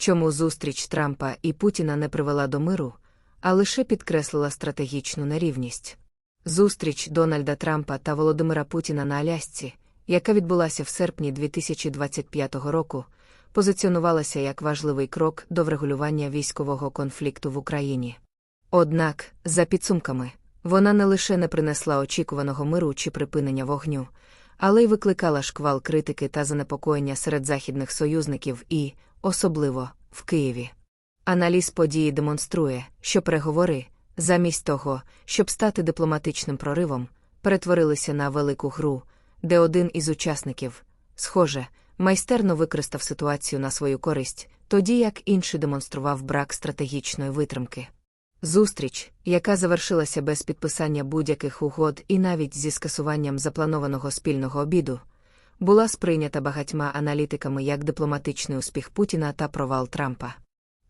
чому зустріч Трампа і Путіна не привела до миру, а лише підкреслила стратегічну нерівність. Зустріч Дональда Трампа та Володимира Путіна на Алясці, яка відбулася в серпні 2025 року, позиціонувалася як важливий крок до врегулювання військового конфлікту в Україні. Однак, за підсумками, вона не лише не принесла очікуваного миру чи припинення вогню, але й викликала шквал критики та занепокоєння серед західних союзників і, особливо, в Києві. Аналіз події демонструє, що переговори, замість того, щоб стати дипломатичним проривом, перетворилися на велику гру, де один із учасників, схоже, майстерно використав ситуацію на свою користь, тоді як інший демонстрував брак стратегічної витримки. Зустріч, яка завершилася без підписання будь-яких угод і навіть зі скасуванням запланованого спільного обіду, була сприйнята багатьма аналітиками як дипломатичний успіх Путіна та провал Трампа.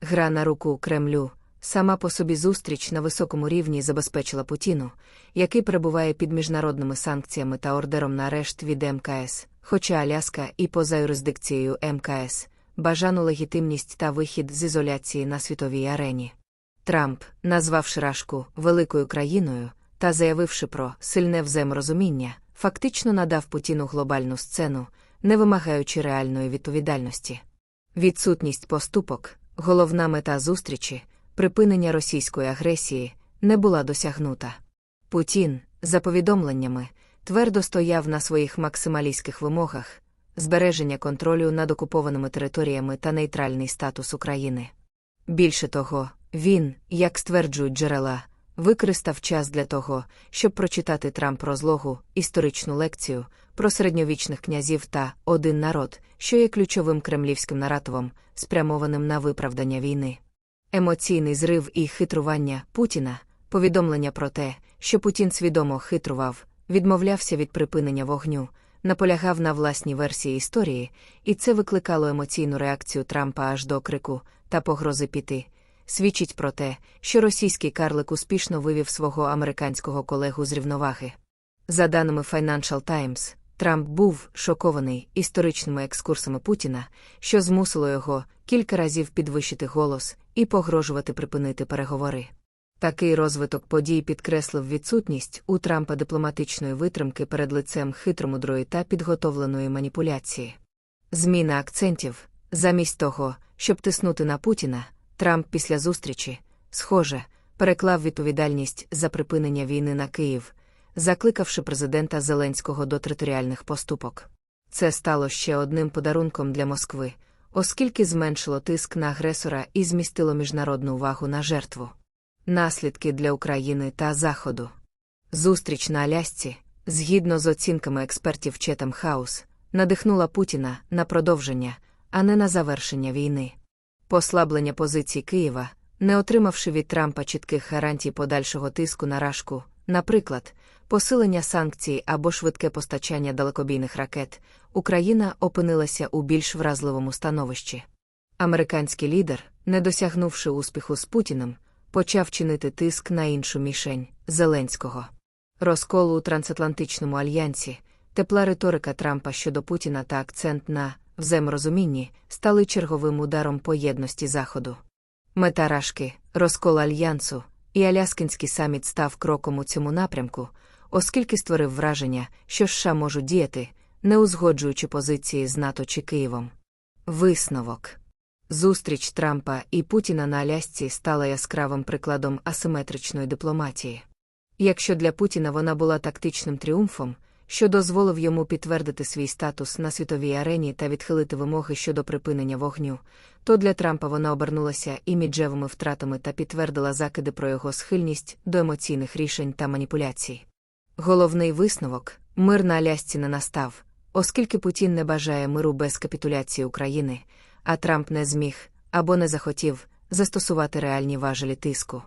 Гра на руку Кремлю, сама по собі зустріч на високому рівні забезпечила Путіну, який перебуває під міжнародними санкціями та ордером на арешт від МКС, хоча Аляска і поза юрисдикцією МКС, бажану легітимність та вихід з ізоляції на світовій арені. Трамп, назвавши Рашку великою країною та заявивши про сильне взаєморозуміння, фактично надав Путіну глобальну сцену, не вимагаючи реальної відповідальності. Відсутність поступок, головна мета зустрічі, припинення російської агресії, не була досягнута. Путін, за повідомленнями, твердо стояв на своїх максималістських вимогах збереження контролю над окупованими територіями та нейтральний статус України. Більше того, він, як стверджують джерела, використав час для того, щоб прочитати Трамп розлогу, історичну лекцію про середньовічних князів та один народ, що є ключовим кремлівським наративом, спрямованим на виправдання війни. Емоційний зрив і хитрування Путіна, повідомлення про те, що Путін свідомо хитрував, відмовлявся від припинення вогню, наполягав на власній версії історії, і це викликало емоційну реакцію Трампа аж до крику та погрози піти свідчить про те, що російський карлик успішно вивів свого американського колегу з рівноваги. За даними Financial Times, Трамп був шокований історичними екскурсами Путіна, що змусило його кілька разів підвищити голос і погрожувати припинити переговори. Такий розвиток подій підкреслив відсутність у Трампа дипломатичної витримки перед лицем хитромудрої та підготовленої маніпуляції. Зміна акцентів, замість того, щоб тиснути на Путіна, Трамп після зустрічі, схоже, переклав відповідальність за припинення війни на Київ, закликавши президента Зеленського до територіальних поступок. Це стало ще одним подарунком для Москви, оскільки зменшило тиск на агресора і змістило міжнародну увагу на жертву. Наслідки для України та Заходу. Зустріч на Алясці, згідно з оцінками експертів Четам Хаус, надихнула Путіна на продовження, а не на завершення війни. Послаблення позицій Києва, не отримавши від Трампа чітких гарантій подальшого тиску на рашку, наприклад, посилення санкцій або швидке постачання далекобійних ракет, Україна опинилася у більш вразливому становищі. Американський лідер, не досягнувши успіху з Путіним, почав чинити тиск на іншу мішень Зеленського. Розкол у трансатлантичному альянсі, тепла риторика Трампа щодо Путіна та акцент на взаєморозумінні стали черговим ударом по єдності Заходу. Мета Рашки, розкол альянсу, і Аляскинський саміт став кроком у цьому напрямку, оскільки створив враження, що США можуть діяти, не узгоджуючи позиції з НАТО чи Києвом. Висновок Зустріч Трампа і Путіна на Алясці стала яскравим прикладом асиметричної дипломатії. Якщо для Путіна вона була тактичним тріумфом, що дозволив йому підтвердити свій статус на світовій арені та відхилити вимоги щодо припинення вогню, то для Трампа вона обернулася іміджевими втратами та підтвердила закиди про його схильність до емоційних рішень та маніпуляцій. Головний висновок мир на Алясці не настав, оскільки Путін не бажає миру без капітуляції України, а Трамп не зміг або не захотів застосувати реальні важелі тиску.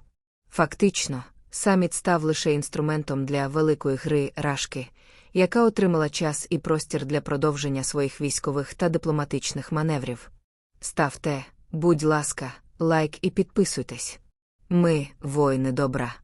Фактично, саміт став лише інструментом для великої гри рашки яка отримала час і простір для продовження своїх військових та дипломатичних маневрів. Ставте, будь ласка, лайк і підписуйтесь. Ми, воїни добра.